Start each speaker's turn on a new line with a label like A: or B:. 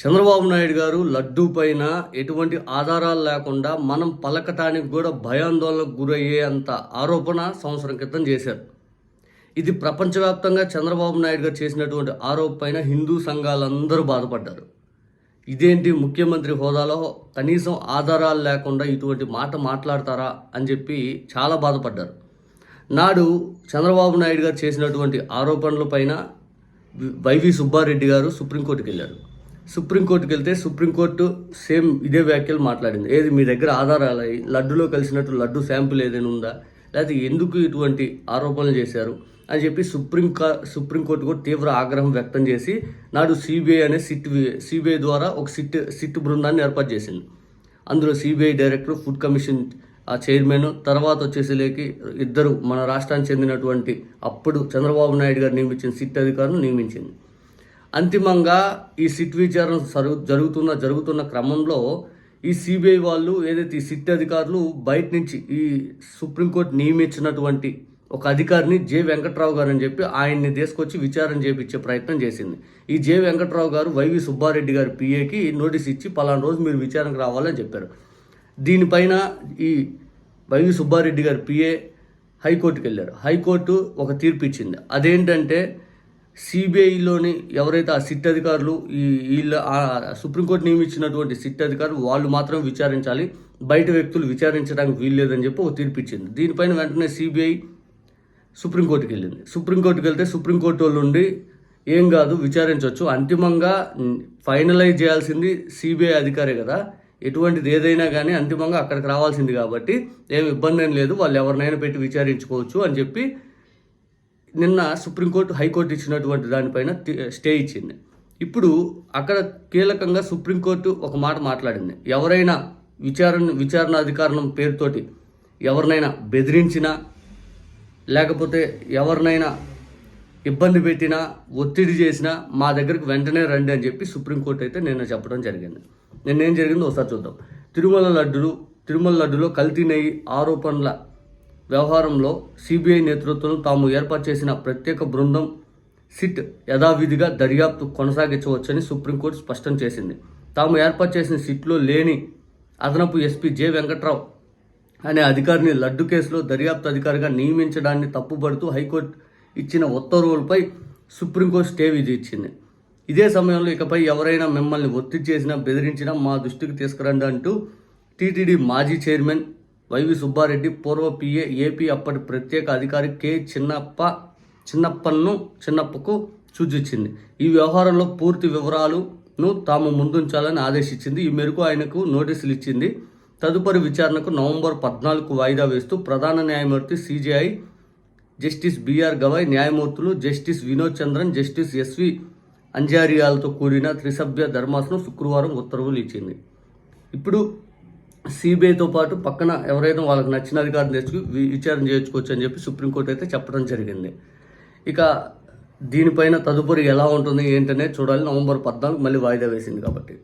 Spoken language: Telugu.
A: చంద్రబాబు నాయుడు గారు లడ్డూ పైన ఎటువంటి ఆధారాలు లేకుండా మనం పలకటానికి కూడా భయాందోళనకు గురయ్యే అంత ఆరోపణ సంవత్సరం క్రితం చేశారు. ఇది ప్రపంచవ్యాప్తంగా చంద్రబాబు నాయుడు గారు చేసినటువంటి ఆరోపణ పైన హిందూ సంఘాలందరూ బాధపడ్డారు. ఇదేంటి ముఖ్యమంత్రి హోదాలో కనీసం ఆధారాలు లేకుండా ఇటువంటి మాట మాట్లాడతారా అని చెప్పి చాలా బాధపడ్డారు. నాడు చంద్రబాబు నాయుడు గారు చేసినటువంటి ఆరోపణలపైన వైవి సుబ్బారెడ్డి గారు సుప్రీంకోర్టుకి వెళ్ళారు. సుప్రీంకోర్టుకి వెళ్తే సుప్రీంకోర్టు సేమ్ ఇదే వ్యాఖ్యలు మాట్లాడింది. ఏది మీ దగ్గర ఆధారాలు అయ్యి లడ్డులో కలిసినట్టు లడ్డు శాంపుల్ ఏదైనా ఉందా? లేకపోతే ఎందుకు ఇటువంటి ఆరోపణలు చేశారు? అని చెప్పి సుప్రీం సుప్రీంకోర్టు కూడా తీవ్ర ఆగ్రహం వ్యక్తం చేసి నాడు సిబిఐ అనే సిట్ సిబిఐ ద్వారా ఒక సిట్ సిట్ బృందాన్ని ఏర్పాటు చేసింది. అందులో సిబిఐ డైరెక్టర్ ఫుడ్ కమిషన్ ఆ చైర్మన్ తర్వాత వచ్చేసరికి ఇద్దరు మన రాష్ట్రానికి చెందినటువంటి అప్పుడు చంద్రబాబు నాయుడు గారు నియమించిన సిట్ అధికారులు నియమించింది. అంతిమంగా ఈ సిట్ విచారణ జరుగుతున్న జరుగుతున్న క్రమంలో ఈ సిబిఐ వాళ్ళు ఏదైతే ఈ సిట్ అధికారులు బయట నుంచి ఈ సుప్రీంకోర్టు నియమించినటువంటి ఒక అధికారిని జె వెంకట్రావు గారు అని చెప్పి ఆయన్ని తీసుకొచ్చి విచారణ చేపించే ప్రయత్నం చేసింది. ఈ జె వెంకట్రావు గారు వైవి సుబ్బారెడ్డి గారి పిఏకి నోటీస్ ఇచ్చి పలానా రోజు మీరు విచారణకు రావాలని చెప్పారు. దీనిపైన ఈ వైవి సుబ్బారెడ్డి గారి పిఏ హైకోర్టుకి వెళ్ళారు. హైకోర్టు ఒక తీర్పు ఇచ్చింది. అదేంటంటే సిబిఐలోని ఎవరైతే ఆ సిట్ అధికారులు ఈ వీళ్ళ సుప్రీంకోర్టు నియమించినటువంటి సిట్ అధికారులు వాళ్ళు మాత్రం విచారించాలి. బయట వ్యక్తులు విచారించడానికి వీల్లేదని చెప్పి ఒక తీర్పు ఇచ్చింది. దీనిపైన వెంటనే సిబిఐ సుప్రీంకోర్టుకి వెళ్ళింది. సుప్రీంకోర్టుకి వెళ్తే సుప్రీంకోర్టు వాళ్ళు ఉండి ఏం కాదు విచారించవచ్చు అంతిమంగా ఫైనలైజ్ చేయాల్సింది సిబిఐ అధికారే కదా. ఎటువంటిది ఏదైనా కానీ అంతిమంగా అక్కడికి రావాల్సింది కాబట్టి ఏం ఇబ్బంది ఏం లేదు. వాళ్ళు ఎవరినైనా పెట్టి విచారించుకోవచ్చు అని చెప్పి నిన్న సుప్రీంకోర్టు హైకోర్టు ఇచ్చినటువంటి దానిపైన స్టే ఇచ్చింది. ఇప్పుడు అక్కడ కీలకంగా సుప్రీంకోర్టు ఒక మాట మాట్లాడింది. ఎవరైనా విచారణ విచారణ అధికారం పేరుతోటి ఎవరినైనా బెదిరించినా లేకపోతే ఎవరినైనా ఇబ్బంది పెట్టినా ఒత్తిడి చేసినా మా దగ్గరికి వెంటనే రండి అని చెప్పి సుప్రీంకోర్టు అయితే నిన్న చెప్పడం జరిగింది. నిన్న ఏం జరిగిందో ఒకసారి చూద్దాం. తిరుమల లడ్డులు తిరుమల లడ్డులో కల్తీ నెయ్యి ఆరోపణల వ్యవహారంలో సిబిఐ నేతృత్వంలో తాము ఏర్పాటు చేసిన ప్రత్యేక బృందం సిట్ యథావిధిగా దర్యాప్తు కొనసాగించవచ్చని సుప్రీంకోర్టు స్పష్టం చేసింది. తాము ఏర్పాటు చేసిన సిట్లో లేని అదనపు ఎస్పీ జె వెంకట్రావు అనే అధికారిని లడ్డు కేసులో దర్యాప్తు అధికారిగా నియమించడాన్ని తప్పుపడుతూ హైకోర్టు ఇచ్చిన ఉత్తర్వులపై సుప్రీంకోర్టు స్టే విధించింది. ఇచ్చింది ఇదే సమయంలో ఇకపై ఎవరైనా మిమ్మల్ని ఒత్తిడి చేసినా బెదిరించినా మా దృష్టికి తీసుకురండి అంటూ టీటీడీ మాజీ చైర్మన్ వైవి సుబ్బారెడ్డి పూర్వ పిఏ ఏపీ అప్పటి ప్రత్యేక అధికారి కె చిన్నప్ప చిన్నప్పన్ను చిన్నప్పకు సూచించింది. ఈ వ్యవహారంలో పూర్తి వివరాలను తాము ముందుంచాలని ఆదేశించింది. ఈ మేరకు ఆయనకు నోటీసులు ఇచ్చింది. తదుపరి విచారణకు నవంబర్ పద్నాలుగు వాయిదా వేస్తూ ప్రధాన న్యాయమూర్తి సిజేఐ జస్టిస్ బిఆర్ గవాయ్ న్యాయమూర్తులు justice Vinod Chandran justice SV అంజారియాలతో కూడిన త్రిసభ్య ధర్మాసనం శుక్రవారం ఉత్తర్వులు ఇచ్చింది. ఇప్పుడు సిబిఐతో పాటు పక్కన ఎవరైనా వాళ్ళకి నచ్చిన అధికారం తెచ్చుకు విచారణ చేయించుకోవచ్చు అని చెప్పి సుప్రీంకోర్టు అయితే చెప్పడం జరిగింది. ఇక దీనిపైన తదుపరి ఎలా ఉంటుంది ఏంటనే చూడాలి. నవంబర్ పద్నాలుగు మళ్ళీ వాయిదా వేసింది కాబట్టి.